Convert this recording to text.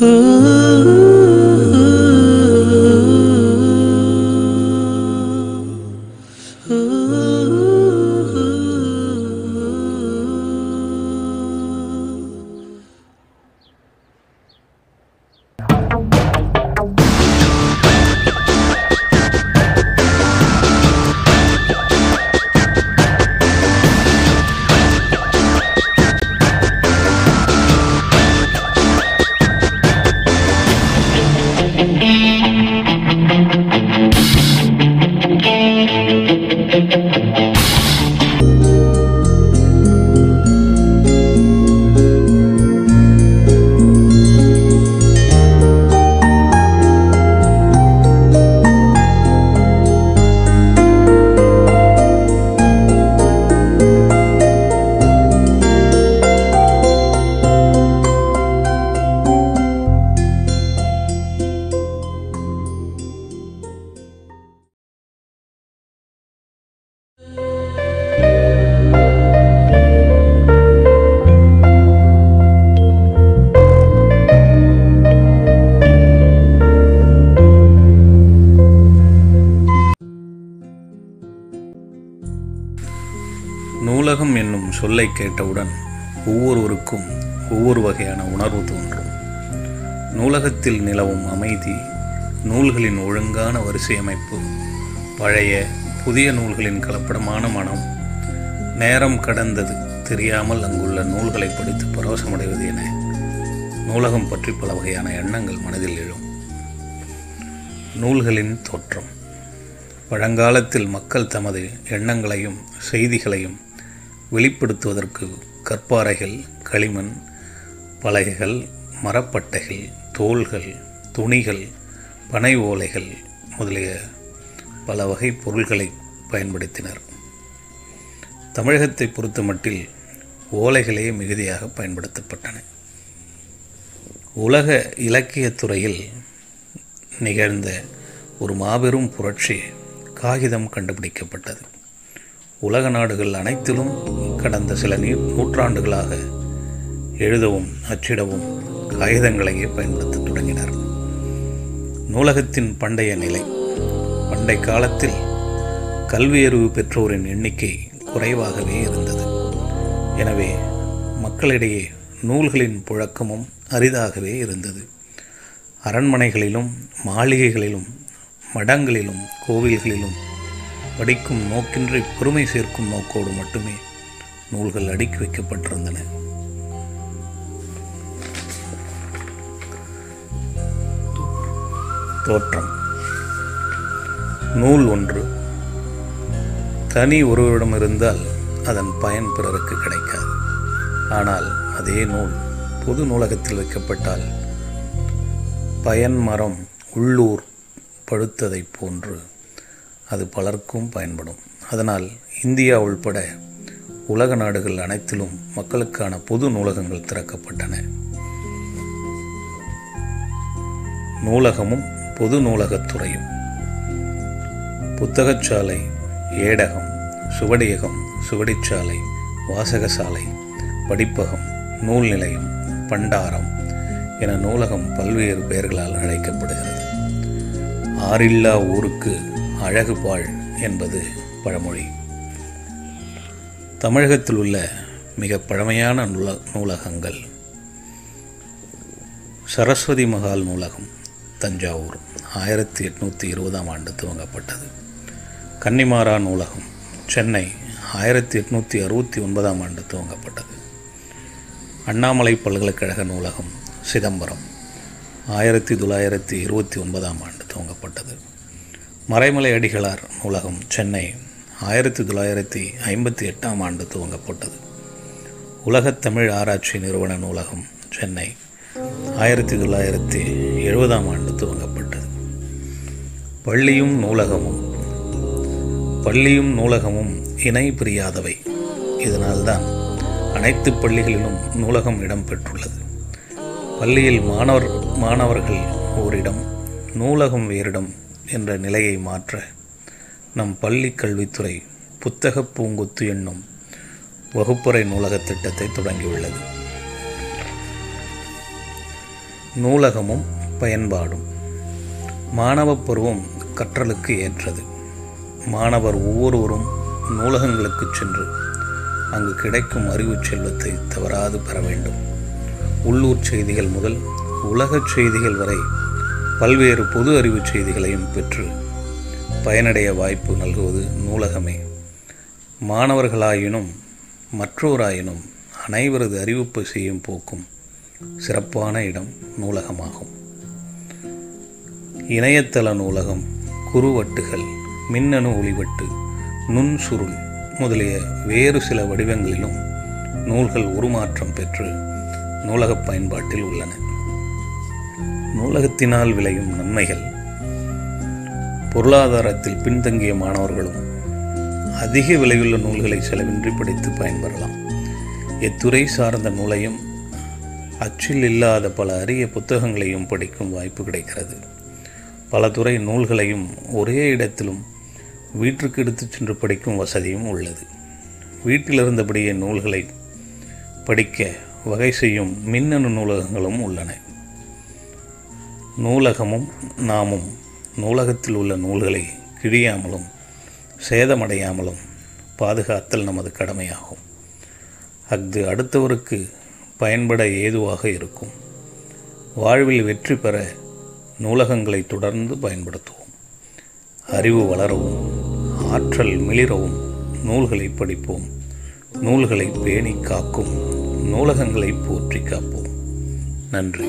Ooh. நூலகம் என்னும் சொல்லை கேட்டவுடன் ஒவ்வொருவருக்கும் ஒவ்வொரு வகையான உணர்வு தோன்றும். நூலகத்தில் நிலவும் அமைதி நூல்களின் ஒழுங்கான வரிசையமைப்பு பழைய புதிய நூல்களின் கலப்படமான மனம் நேரம் கடந்தது தெரியாமல் அங்குள்ள நூல்களை படித்து பரவசமடைவது என நூலகம் பற்றி பல வகையான எண்ணங்கள் மனதில் எழும். நூல்களின் தோற்றம். பழங்காலத்தில் மக்கள் தமது எண்ணங்களையும் செய்திகளையும் வெளிப்படுத்துவதற்கு கற்பாறைகள் களிமண் பலகைகள் மரப்பட்டைகள் தோள்கள் துணிகள் பனை ஓலைகள் முதலிய பல வகை பொருள்களை பயன்படுத்தினர். தமிழகத்தை பொறுத்தமட்டில் ஓலைகளே மிகுதியாக பயன்படுத்தப்பட்டன. உலக இலக்கியத் துறையில் நிகழ்ந்த ஒரு மாபெரும் புரட்சி காகிதம் கண்டுபிடிக்கப்பட்டது. உலக நாடுகள் அனைத்திலும் கடந்த சில நீ நூற்றாண்டுகளாக எழுதவும் அச்சிடவும் காகிதங்களையே பயன்படுத்தத் தொடங்கினர். நூலகத்தின் பண்டைய நிலை. பண்டை காலத்தில் கல்வியறிவு பெற்றோரின் எண்ணிக்கை குறைவாகவே இருந்தது. எனவே மக்களிடையே நூல்களின் புழக்கமும் அரிதாகவே இருந்தது. அரண்மனைகளிலும் மாளிகைகளிலும் மடங்களிலும் கோவில்களிலும் படிக்கும் நோக்கின்றி பெருமை சேர்க்கும் நோக்கோடு மட்டுமே நூல்கள் அடுக்கி வைக்கப்பட்டிருந்தன. தோற்றம். நூல் ஒன்று. தனி ஒருவரிடம் இருந்தால் அதன் பயன் பிறருக்கு கிடைக்காது. ஆனால் அதே நூல் பொது நூலகத்தில் வைக்கப்பட்டால் பயன் மரம் உள்ளூர் பழுத்ததைப் போன்று அது பலருக்கும் பயன்படும். அதனால் இந்தியா உள்பட உலக நாடுகள் அனைத்திலும் மக்களுக்கான பொது நூலகங்கள் திறக்கப்பட்டன. நூலகமும் பொது நூலகத்துறையும் புத்தகச்சாலை ஏடகம் சுவடியகம் சுவடிச்சாலை வாசகசாலை படிப்பகம் நூல் நிலையம் பண்டாரம் என நூலகம் பல்வேறு பெயர்களால் அழைக்கப்படுகிறது. ஆறில்லா ஊருக்கு அழகு பாழ் என்பது பழமொழி. தமிழகத்தில் உள்ள மிக பழமையான நூல நூலகங்கள் சரஸ்வதி மகால் நூலகம் தஞ்சாவூர் ஆயிரத்தி எட்நூற்றி இருபதாம் ஆண்டு துவங்கப்பட்டது. கன்னிமாரா நூலகம் சென்னை ஆயிரத்தி எட்நூற்றி அறுபத்தி ஒன்பதாம் ஆண்டு துவங்கப்பட்டது. அண்ணாமலை பல்கலைக்கழக நூலகம் சிதம்பரம் ஆயிரத்தி தொள்ளாயிரத்தி இருபத்தி ஒன்பதாம் ஆண்டு துவங்கப்பட்டது. மறைமலை அடிகளார் நூலகம் சென்னை ஆயிரத்தி தொள்ளாயிரத்தி ஐம்பத்தி எட்டாம் ஆண்டு துவங்கப்பட்டது. உலகத் தமிழ் ஆராய்ச்சி நிறுவன நூலகம் சென்னை ஆயிரத்தி தொள்ளாயிரத்தி எழுபதாம் ஆண்டு துவங்கப்பட்டது. பள்ளியும் நூலகமும் பள்ளியும் நூலகமும் இணை பிரியாதவை. இதனால்தான் அனைத்து பள்ளிகளிலும் நூலகம் இடம்பெற்றுள்ளது பள்ளியில் மாணவர் மாணவர்கள் ஓரிடம் நூலகம் வேறிடம் என்ற நிலையை மாற்ற நம் பள்ளி கல்வித்துறை புத்தக பூங்கொத்து என்னும் வகுப்பறை நூலகத் திட்டத்தை தொடங்கியுள்ளது. நூலகமும் பயன்பாடும் மாணவ பருவம் கற்றலுக்கு ஏற்றது. மாணவர் ஒவ்வொருவரும் நூலகங்களுக்கு சென்று அங்கு கிடைக்கும் அறிவுச் செல்வத்தை தவறாது பெற வேண்டும். உள்ளூர் செய்திகள் முதல் உலகச் செய்திகள் வரை பல்வேறு பொது அறிவுச் செய்திகளையும் பெற்று பயனடைய வாய்ப்பு நல்குவது நூலகமே. மாணவர்களாயினும் மற்றோராயினும் அனைவரது அறிவிப்பு செய்யும் போக்கும் சிறப்பான இடம் நூலகமாகும். இணையதள நூலகம் குறுவட்டுகள் மின்னணு ஒளிவட்டு நுண் சுருள் முதலிய வேறு சில வடிவங்களிலும் நூல்கள் உருமாற்றம் பெற்று நூலகப் பயன்பாட்டில் உள்ளன. நூலகத்தினால் விளையும் நன்மைகள். பொருளாதாரத்தில் பின்தங்கிய மாணவர்களும் அதிக விலையுள்ள நூல்களை செலவின்றி படித்து பயன்பெறலாம். எத்துறை சார்ந்த நூலையும் அச்சில் இல்லாத பல அரிய புத்தகங்களையும் படிக்கும் வாய்ப்பு கிடைக்கிறது. பல துறை நூல்களையும் ஒரே இடத்திலும் வீட்டிற்கு எடுத்து சென்று படிக்கும் வசதியும் உள்ளது. வீட்டிலிருந்தபடியே நூல்களை படிக்க வகை செய்யும் மின்னணு நூலகங்களும் உள்ளன. நூலகமும் நாமும் நூலகத்தில் உள்ள நூல்களை கிழியாமலும் சேதமடையாமலும் பாதுகாத்தல் நமது கடமையாகும். அஃது அடுத்தவருக்கு பயன்பட ஏதுவாக இருக்கும். வாழ்வில் வெற்றி பெற நூலகங்களை தொடர்ந்து பயன்படுத்துவோம். அறிவு வளரவும் ஆற்றல் மிளிரவும் நூல்களை படிப்போம். நூல்களை பேணி காக்கும் நூலகங்களை போற்றி காப்போம். நன்றி.